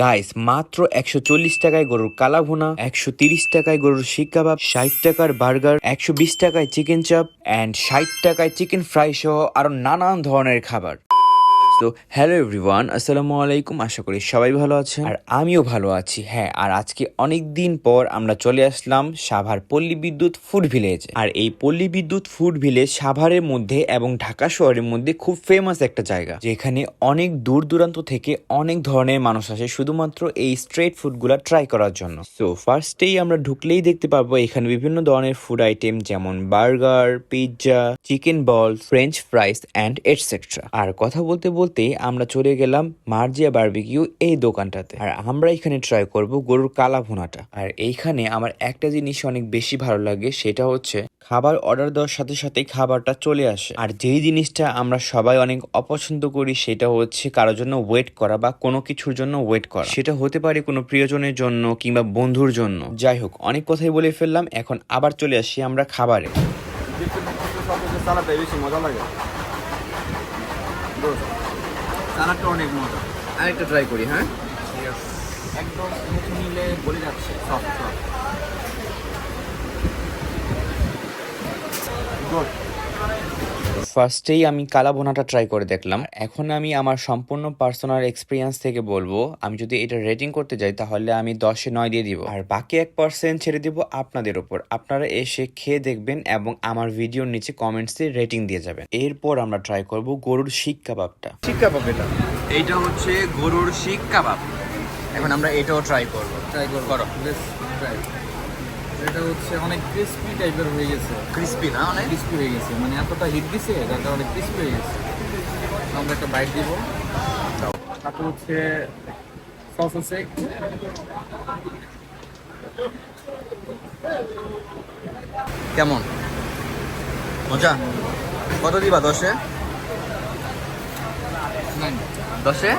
Guys মাত্র একশো চল্লিশ টাকায় গরুর কালা ভুনা, একশো তিরিশ টাকায় গরুর শিক কাবাব, ষাট টাকার বার্গার, একশো বিশ টাকায় চিকেন চাপ অ্যান্ড ষাট টাকায় চিকেন ফ্রাই সহ আরও নানান ধরনের খাবার। তো হ্যালো এভরিওয়ান, আসসালামু আলাইকুম। আশা করি সবাই ভালো আছেন। আর আমিও ভালো আছি হ্যাঁ আর আজকে অনেক দিন পর আমরা চলে আসলাম সাভার পল্লী বিদ্যুৎ ফুড ভিলেজ। আর এই পল্লী বিদ্যুৎ ফুড ভিলেজ সাভারের মধ্যে এবং ঢাকা শহরের মধ্যে খুব ফেমাস একটা জায়গা, যেখানে অনেক দূর দূরান্ত থেকে অনেক ধরনের মানুষ আসে শুধুমাত্র এই স্ট্রিট ফুডগুলা ট্রাই করার জন্য। সো ফার্স্টেই আমরা ঢুকলেই দেখতে পারব এখানে বিভিন্ন ধরনের ফুড আইটেম যেমন burger pizza chicken ball French fries and etcetera আর কথা বলতে বলতে আমরা চলে গেলাম মার্জিয়া বারবিকিউ এই দোকানটাতে। আর আমরা এখানে ট্রাই করব গরুর কালা ভুনাটা। আর এইখানে আমার একটা জিনিস অনেক বেশি ভালো লাগে, সেটা হচ্ছে খাবার অর্ডার দেওয়ার সাথে সাথে খাবারটা চলে আসে। আর যেই জিনিসটা আমরা সবাই অনেক অপছন্দ করি, সেটা হচ্ছে কারোর জন্য ওয়েট করা বা কোনো কিছুর জন্য ওয়েট করা। সেটা হতে পারে কোনো প্রিয়জনের জন্য কিংবা বন্ধুর জন্য। যাই হোক, অনেক কথাই বলে ফেললাম, এখন আবার চলে আসি আমরা খাবারে। মজা লাগে। সালাদটা অনেক মজা। আরেকটা ট্রাই করি হ্যাঁ? একদম মুখে নিলে বলে যাচ্ছে। সফট সফট ফার্স্টেই আমি কালা বোনাটা ট্রাই করে দেখলাম। এখন আমি আমার সম্পূর্ণ পার্সোনাল এক্সপিরিয়েন্স থেকে বলব আমি যদি এটা রেটিং করতে যাই তাহলে আমি দশে নয় দিয়ে দিব। আর বাকি এক পার্সেন্ট ছেড়ে দিব আপনাদের উপর। আপনারা এসে খেয়ে দেখবেন এবং আমার ভিডিওর নিচে কমেন্টসে রেটিং দিয়ে যাবেন। এরপর আমরা ট্রাই করব গরুর শিক কাবাবটা। শিক কাবাব এটা? এইটা হচ্ছে গরুর শিক কাবাব। এখন আমরা এটাও ট্রাই করব। ট্রাই করো। করো ট্রাই এটা হচ্ছে অনেক ক্রিস্পি টাইপের হয়ে গেছে। ক্রিস্পি না অনেক? ক্রিস্পি হয়ে গেছে। মানে এতটা হিট দিছে যার কারণে ক্রিস্পি হয়ে গেছে। আমরা একটা বাইট দিব। তারপর হচ্ছে সস আছে। কেমন? মজা? কত দিবা দশে? দশে?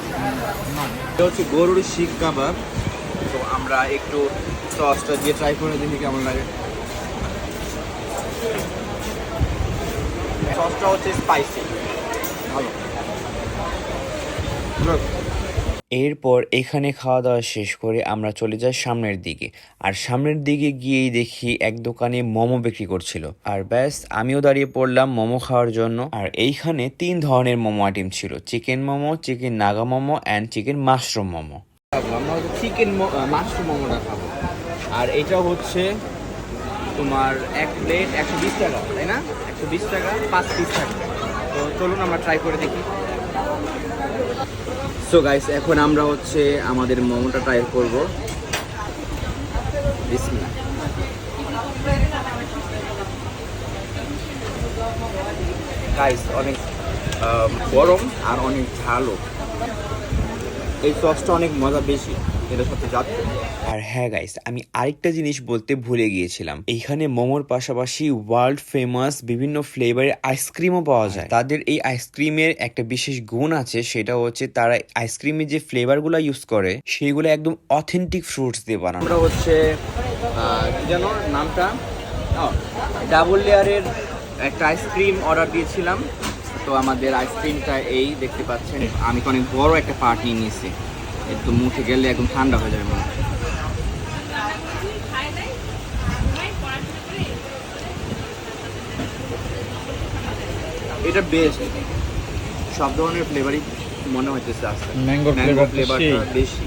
এটা হচ্ছে গরুর শিক কাবাব। তো আমরা একটু সসটা দিয়ে ট্রাই করে দেখি কেমন লাগে। সসটা হচ্ছে স্পাইসি ভালো। এরপর এখানে খাওয়া দাওয়া শেষ করে আমরা চলে যাই সামনের দিকে। আর সামনের দিকে গিয়েই দেখি এক দোকানে মোমো বিক্রি করছিল। আর ব্যাস আমিও দাঁড়িয়ে পড়লাম মোমো খাওয়ার জন্য। আর এইখানে তিন ধরনের মোমো আইটেম ছিল। Chicken momo chicken Naga momo and chicken mushroom momo. আমরা চিকেন মাশরুম মোমোটা খাব। আর এটা হচ্ছে তোমার এক প্লেট একশো বিশ টাকা, তাই না? একশো বিশ টাকা, পাঁচ পিস থাকে তো চলুন আমরা ট্রাই করে দেখি। সো গাইস এখন আমরা হচ্ছে আমাদের মোমোটা ট্রাই করব। গাইস অনেক গরম আর অনেক ঝালও। এই সসটা অনেক মজা বেশি। এটার সাথে যাচ্ছে আর হ্যাঁ গাইস আমি আরেকটা জিনিস বলতে ভুলে গিয়েছিলাম। এইখানে মোমোর পাশাপাশি ওয়ার্ল্ড ফেমাস বিভিন্ন ফ্লেভারের আইসক্রিমও পাওয়া যায়। তাদের এই আইসক্রিমের একটা বিশেষ গুণ আছে সেটা হচ্ছে তারা আইসক্রিমের যে ফ্লেভারগুলো ইউজ করে সেইগুলো একদম অথেন্টিক ফ্রুটস দিয়ে বানানো। আমরা হচ্ছে জানো নামটা? ডাবল লেয়ারের একটা আইসক্রিম অর্ডার দিয়েছিলাম। তো আমাদের আইসক্রিমটা এই দেখতে পাচ্ছেন। আমি অনেক বড় একটা পার্ট নিয়ে নিয়েছি। একটু মুখে গেলে একদম ঠান্ডা হয়ে যাবে এটা বেস্ট সব ধরনের ফ্লেভারই মনে ম্যাঙ্গো ফ্লেভারটা বেশি।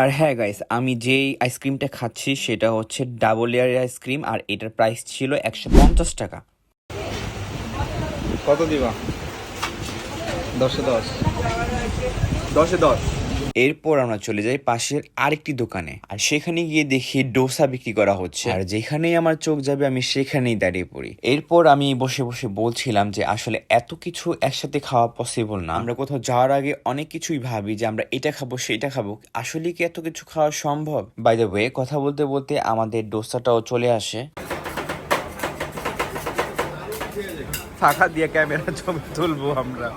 আর হ্যাঁ গাইস আমি যেই আইসক্রিমটা খাচ্ছি সেটা হচ্ছে ডাবল লেয়ারের আইসক্রিম আর এটার প্রাইস ছিল একশো পঞ্চাশ টাকা। কত দিবা? দশে দশ। দশে দশ। এরপর আমরা চলে যাই পাশের আরেকটি দোকানে। আর সেখানে গিয়ে দেখি ডোসা বিক্রি করা হচ্ছে। আর যেখানেই আমার চোখ যাবে, আমি সেখানেই দাঁড়িয়ে পড়ি। এরপর আমি বসে বসে বলছিলাম যে, আসলে এত কিছু একসাথে খাওয়া পসিবল না। আমরা কোথাও যাওয়ার আগে অনেক কিছুই ভাবি যে, আমরা এটা খাব, সেটা খাব। আসলে কি এত কিছু খাওয়া সম্ভব? বাই দ্য ওয়ে কথা বলতে বলতে আমাদের ডোসাটাও চলে আসে। ফাঁকা দিয়ে ক্যামেরা ছবি তুলবো আমরা।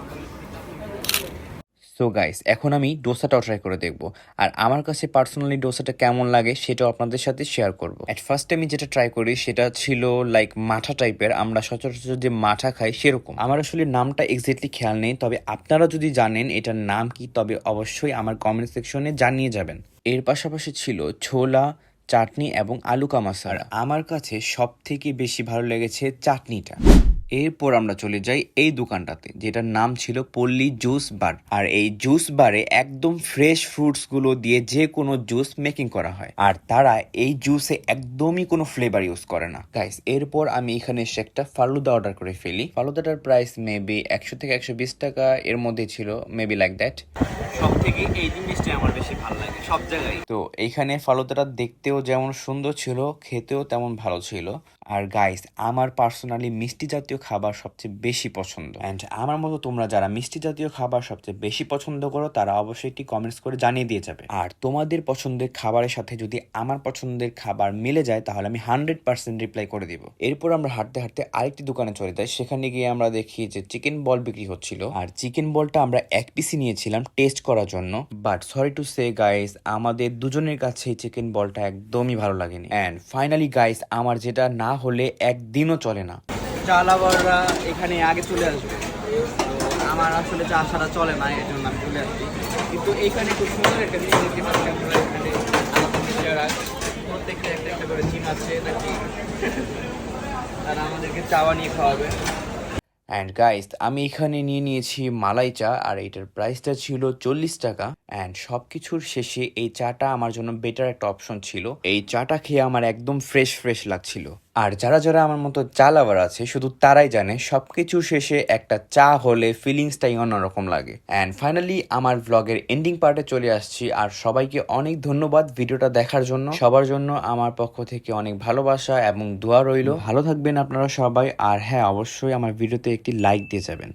সো গাইস এখন আমি ডোসাটাও ট্রাই করে দেখব। আর আমার কাছে পার্সোনালি ডোসাটা কেমন লাগে সেটাও আপনাদের সাথে শেয়ার করব। অ্যাট ফার্স্ট আমি যেটা ট্রাই করি সেটা ছিল লাইক মাঠা টাইপের আমরা সচরাচর যে মাঠা খাই সেরকম। আমার আসলে নামটা এক্স্যাক্টলি খেয়াল নেই, তবে আপনারা যদি জানেন এটার নাম কি, তবে অবশ্যই আমার কমেন্ট সেকশনে জানিয়ে যাবেন। এর পাশাপাশি ছিল ছোলা, চাটনি এবং আলু কামাসার। আমার কাছে সব থেকে বেশি ভালো লেগেছে চাটনিটা। এরপর আমরা চলে যাই এই দোকানটাতে যেটার নাম ছিল পল্লী জুস বার। আর এই জুস বারে একদম ফ্রেশ ফ্রুটসগুলো দিয়ে যে কোনো জুস মেকিং করা হয়। আর তারা এই জুসে একদমই কোনো ফ্লেভার ইউজ করে না। গাইস এরপর আমি এখানে এসে একটা ফালুদা অর্ডার করে ফেলি। ফালুদাটার প্রাইস মেবি একশো থেকে একশো বিশ টাকা এর মধ্যে ছিল মেবি লাইক দ্যাট সব থেকে এই জিনিসটাই আমার বেশি ভালো লাগে সব জায়গায়। তো এইখানে ফালুদাটা দেখতেও যেমন সুন্দর ছিল খেতেও তেমন ভালো ছিল। আর গাইস আমার পার্সোনালি মিষ্টি জাতীয় খাবার সবচেয়ে বেশি পছন্দ। অ্যান্ড আমার মতো তোমরা যারা মিষ্টি জাতীয় খাবার সবচেয়ে বেশি পছন্দ করো, তারা অবশ্যই একটি কমেন্টস করে জানিয়ে দিয়ে যাবে। আর তোমাদের পছন্দের খাবারের সাথে যদি আমার পছন্দের খাবার মিলে যায়, তাহলে আমি হান্ড্রেড পার্সেন্ট রিপ্লাই করে দিব। এরপর আমরা হাঁটতে হাঁটতে আরেকটি দোকানে চলে যাই। সেখানে গিয়ে আমরা দেখি যে চিকেন বল বিক্রি হচ্ছিল। আর চিকেন বলটা আমরা এক পিসি নিয়েছিলাম টেস্ট করার জন্য। But sorry to say guys আমাদের দুজনের কাছে চিকেন বলটা একদমই ভালো লাগেনি। অ্যান্ড ফাইনালি গাইস আমার যেটা না হলে একদিনও চলে না। চা লাভাররা এখানে আগে চলে আসবে। আমার আসলে চা ছাড়া চলে না এই জন্য আমি চলে আসছি। কিন্তু এইখানে খুব সুন্দর একটা জিনিস দেখতে পাচ্ছি আপনারা এখানে প্রত্যেকটা একটা একটা করে আছে নাকি? তারা আমাদেরকে চা বানিয়ে খাওয়াবে। অ্যান্ড গাইস আমি এখানে নিয়ে নিয়েছি মালাই চা আর এটার প্রাইসটা ছিল চল্লিশ টাকা। অ্যান্ড সব কিছুর শেষে এই চাটা আমার জন্য বেটার একটা অপশন ছিল। এই চাটা খেয়ে আমার একদম ফ্রেশ ফ্রেশ লাগছিল। আর যারা যারা আমার মতো চা লাভার আছে, শুধু তারাই জানে সব কিছুর শেষে একটা চা হলে ফিলিংসটাই অন্যরকম লাগে। অ্যান্ড ফাইনালি আমার ভ্লগের এন্ডিং পার্টে চলে আসছি। আর সবাইকে অনেক ধন্যবাদ ভিডিওটা দেখার জন্য। সবার জন্য আমার পক্ষ থেকে অনেক ভালোবাসা এবং দোয়া রইল। ভালো থাকবেন আপনারা সবাই। আর হ্যাঁ অবশ্যই আমার ভিডিওতে একটি লাইক দিয়ে যাবেন।